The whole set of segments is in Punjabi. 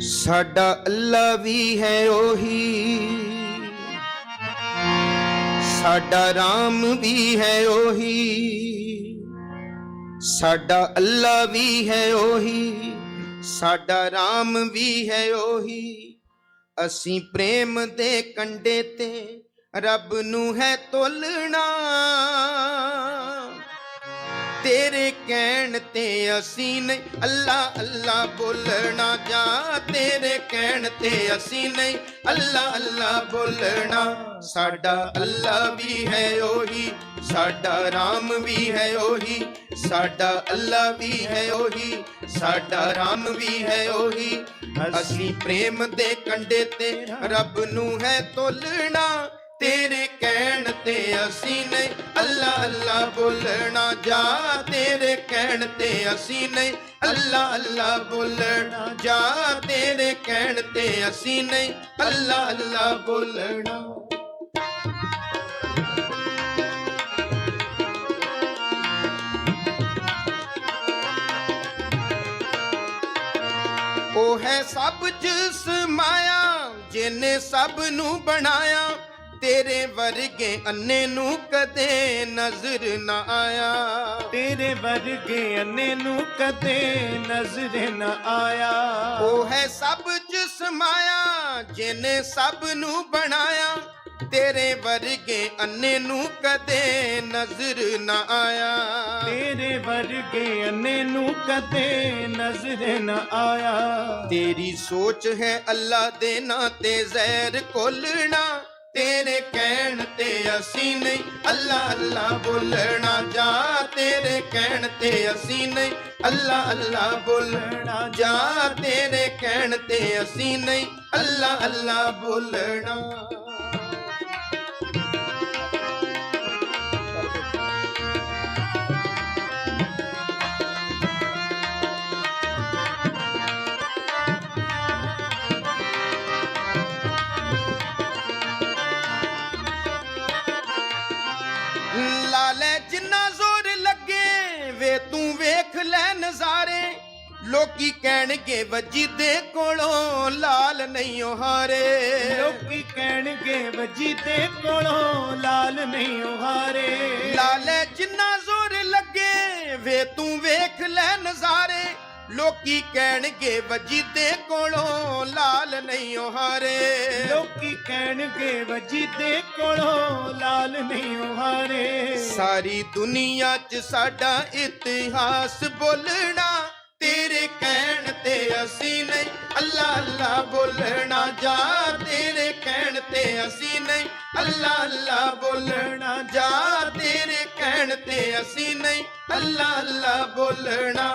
ਸਾਡਾ ਅੱਲਾ ਵੀ ਹੈ ਉਹੀ। ਸਾਡਾ ਰਾਮ ਵੀ ਹੈ ਉਹੀ। ਸਾਡਾ ਅੱਲਾ ਵੀ ਹੈ ਉਹੀ। ਸਾਡਾ ਰਾਮ ਵੀ ਹੈ ਉਹੀ। ਅਸੀਂ ਪ੍ਰੇਮ ਦੇ ਕੰਡੇ ਤੇ ਰੱਬ ਨੂੰ ਹੈ ਤੋਲਣਾ। ਤੇਰੇ ਕਹਿਣ ਤੇ ਅਸੀਂ ਨਹੀਂ, ਅੱਲਾ ਅੱਲਾ ਬੋਲਣਾ ਜਾਂ ਤੇਰੇ ਕਹਿਣ ਤੇ ਅਸੀਂ ਨਹੀਂ, ਅੱਲਾ ਅੱਲਾ ਬੋਲਣਾ। ਸਾਡਾ ਅੱਲਾ ਵੀ ਹੈ ਉਹੀ, ਸਾਡਾ ਰਾਮ ਵੀ ਹੈ ਉਹੀ, ਸਾਡਾ ਅੱਲਾ ਵੀ ਹੈ ਉਹੀ, ਸਾਡਾ ਰਾਮ ਵੀ ਹੈ ਉਹੀ। ਅਸੀਂ ਪ੍ਰੇਮ ਦੇ ਕੰਡੇ ਤੇ ਰੱਬ ਨੂੰ ਹੈ ਤੋਲਣਾ। ਤੇਰੇ ਕਹਿਣ ਤੇ ਅਸੀਂ ਨਹੀਂ, ਅੱਲਾ ਅੱਲਾ ਬੋਲਣਾ ਜਾ, ਤੇਰੇ ਕਹਿਣ ਤੇ ਅਸੀਂ ਨਹੀਂ, ਅੱਲਾ ਅੱਲਾ ਬੋਲਣਾ ਜਾ, ਤੇਰੇ ਕਹਿਣ ਤੇ ਅਸੀਂ ਨਹੀਂ, ਅੱਲਾ ਅੱਲਾ ਬੋਲਣਾ। ਉਹ ਹੈ ਸਭ ਜਿਸ ਮਾਇਆ ਜਿਨੇ ਸਭ ਨੂੰ ਬਣਾਇਆ। ਤੇਰੇ ਵਰਗੇ ਅੰਨੇ ਨੂੰ ਕਦੇ ਨਜ਼ਰ ਨਾ ਆਇਆ। ਤੇਰੇ ਵਰਗੇ ਅੰਨੇ ਨੂੰ ਕਦੇ ਨਜ਼ਰ ਨ ਆਇਆ। ਉਹ ਹੈ ਸਭ ਜਿਸ ਮਾਇਆ ਜਿਨੇ ਸਭ ਨੂੰ ਬਣਾਇਆ। ਤੇਰੇ ਵਰਗੇ ਅੰਨੇ ਨੂੰ ਕਦੇ ਨਜ਼ਰ ਨਾ ਆਇਆ। ਤੇਰੇ ਵਰਗੇ ਅੰਨੇ ਨੂੰ ਕਦੇ ਨਜ਼ਰ ਨ ਆਇਆ। ਤੇਰੀ ਸੋਚ ਹੈ ਅੱਲਾ ਦੇ ਨਾਂ ਤੇ ਜ਼ਹਿਰ ਕੋਲਣਾ ਤੇਰੇ ਕਹਿਣ ਤੇ ਅਸੀਂ ਨਹੀਂ, ਅੱਲਾ ਅੱਲਾ ਬੋਲਣਾ ਜਾ, ਤੇਰੇ ਕਹਿਣ ਤੇ ਅਸੀਂ ਨਹੀਂ, ਅੱਲਾ ਅੱਲਾ ਬੋਲਣਾ ਜਾ, ਤੇਰੇ ਕਹਿਣ ਤੇ ਅਸੀਂ ਨਹੀਂ, ਅੱਲਾ ਅੱਲਾ ਬੋਲਣਾ। ਜਿੰਨਾ ਜ਼ੋਰ ਲੱਗੇ ਵੇ ਤੂੰ ਵੇਖ ਲੈ ਨਜ਼ਾਰੇ। ਲੋਕੀ ਕਹਿਣਗੇ ਵੱਜੀ ਦੇ ਕੋਲੋਂ ਲਾਲ ਨਹੀਂ ਓ ਹਾਰੇ ਲੋਕੀ ਕਹਿਣਗੇ ਵਜੀ ਤੇ ਕੋਲੋਂ ਲਾਲ ਨਹੀਂ ਉਹਾਰੇ। ਲਾਲੇ ਜਿੰਨਾ ਜ਼ੋਰ ਲੱਗੇ ਵੇ ਤੂੰ ਵੇਖ ਲੈ ਲੋਕੀ ਕਹਿਣਗੇ ਵੱਜੀ ਦੇ ਕੋਲੋਂ ਲਾਲ ਨਹੀਂ ਹਾਰੇ ਲੋਕੀ ਕਹਿਣਗੇ ਵਜੀ ਤੇ ਕੋਲੋਂ ਲਾਲ ਨਹੀਂ ਉਹਾਰੇ। ਸਾਰੀ ਦੁਨੀਆ 'ਚ ਸਾਡਾ ਇਤਿਹਾਸ ਬੋਲਣਾ ਤੇਰੇ ਕਹਿਣ ਤੇ ਅਸੀਂ ਨਹੀਂ ਅੱਲਾ ਅੱਲਾ ਬੋਲਣਾ ਜਾ ਤੇਰੇ ਕਹਿਣ ਤੇ ਅਸੀਂ ਨਹੀਂ ਅੱਲਾ ਅੱਲਾ ਬੋਲਣਾ ਜਾ ਤੇਰੇ ਕਹਿਣ ਤੇ ਅਸੀਂ ਨਹੀਂ ਅੱਲਾ ਅੱਲਾ ਬੋਲਣਾ।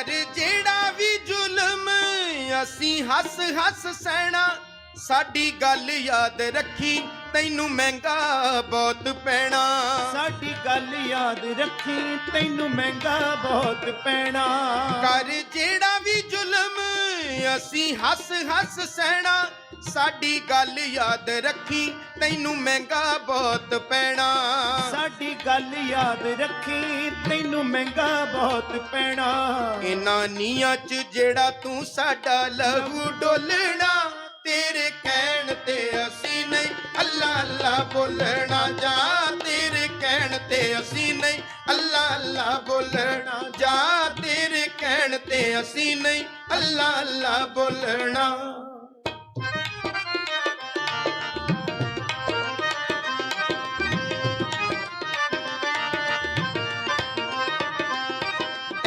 ਕਰ ਜਿਹੜਾ ਵੀ ਜ਼ੁਲਮ ਅਸੀਂ ਹੱਸ ਹੱਸ ਸਹਿਣਾ ਸਾਡੀ ਗੱਲ ਯਾਦ ਰੱਖੀ ਤੈਨੂੰ ਮਹਿੰਗਾ ਬਹੁਤ ਪੈਣਾ। ਸਾਡੀ ਗੱਲ ਯਾਦ ਰੱਖੀ ਤੈਨੂੰ ਮਹਿੰਗਾ ਬਹੁਤ ਪੈਣਾ। ਕਰ ਜਿਹੜਾ ਵੀ ਜ਼ੁਲਮ ਅਸੀਂ ਹੱਸ ਹੱਸ ਸਹਿਣਾ ਸਾਡੀ ਗੱਲ ਯਾਦ ਰੱਖੀ ਤੈਨੂੰ ਮਹਿੰਗਾ ਬਹੁਤ ਪੈਣਾ। ਸਾਡੀ ਗੱਲ ਯਾਦ ਰੱਖੀ ਤੈਨੂੰ ਮਹਿੰਗਾ ਬਹੁਤ ਪੈਣਾ। ਇਨਾਂ ਨੀਆਂ 'ਚ ਜਿਹੜਾ ਤੂੰ ਸਾਡਾ ਲਹੂ ਡੋਲਣਾ ਤੇਰੇ ਕਹਿਣ ਤੇ ਅਸੀਂ ਨਹੀਂ ਅੱਲਾ ਅੱਲਾ ਬੋਲਣਾ ਜਾ। ਤੇਰੇ ਕਹਿਣ ਤੇ ਅਸੀਂ ਨਹੀਂ ਅੱਲਾ ਅੱਲਾ ਬੋਲਣਾ ਜਾ। ਤੇਰੇ ਕਹਿਣ ਤੇ ਅਸੀਂ ਨਹੀਂ ਅੱਲਾ ਅੱਲਾ ਬੋਲਣਾ।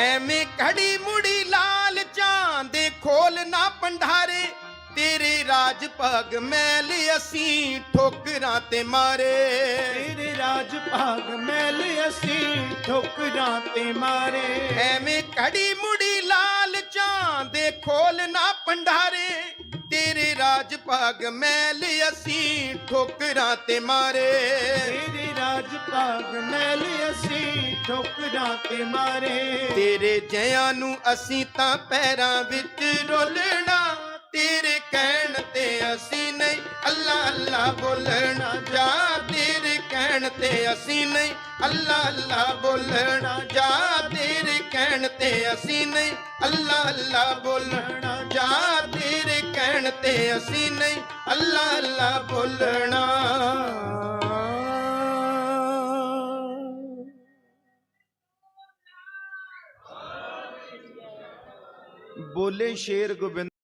ਐਵੇਂ ਘੜੀ ਮੁੜੀ ਲਾਲ ਚਾਂਦੇ ਖੋਲ ਨਾ ਪੰਡਾਰੇ। ਤੇਰੇ ਰਾਜ ਭਾਗ ਮੈਲ ਅਸੀਂ ਠੋਕਰਾਂ ਤੇ ਮਾਰੇ। ਤੇਰੇ ਰਾਜ ਭਾਗ ਮੈਲ ਅਸੀਂ ਠੋਕਰਾਂ ਤੇ ਮਾਰੇ। ਐਵੇਂ ਘੜੀ ਮੁੜੀ ਲਾਲ ਚਾਂਦੇ ਖੋਲ ਨਾ ਪੰਡਾਰੇ। ਤੇਰੇ ਰਾਜ ਭਾਗ ਮੈਲ ਅਸੀਂ ਠੋਕਰਾਂ ਤੇ ਮਾਰੇ। ਤੇਰੇ ਰਾਜ ਭਾਗ ਮੈਲ ਅਸੀਂ ਠੋਕਰਾਂ ਤੇ ਮਾਰੇ। ਤੇਰੇ ਜਿਆਂ ਨੂੰ ਅਸੀਂ ਤਾਂ ਪੈਰਾਂ ਵਿੱਚ ਰੋਲਣਾ, ਤੇਰੇ ਕਹਿਣ ਤੇ ਅਸੀਂ ਨਹੀਂ, ਅੱਲਾ ਅੱਲਾ ਬੋਲਣਾ, ਜਾ ਤੇਰੇ ਕਹਿਣ ਤੇ ਅਸੀਂ ਨਹੀਂ, ਅੱਲਾ ਅੱਲਾ ਬੋਲਣਾ, ਜਾ ਤੇਰੇ ਕਹਿਣ ਤੇ ਅਸੀਂ ਨਹੀਂ, ਅੱਲਾ ਅੱਲਾ ਬੋਲਣਾ, ਜਾ ਤੇਰੇ ਕਹਿਣ ਤੇ ਅਸੀਂ ਨਹੀਂ, ਅੱਲਾ ਅੱਲਾ ਬੋਲਣਾ। ਬੋਲੇ ਸ਼ੇਰ ਗੋਬਿੰਦ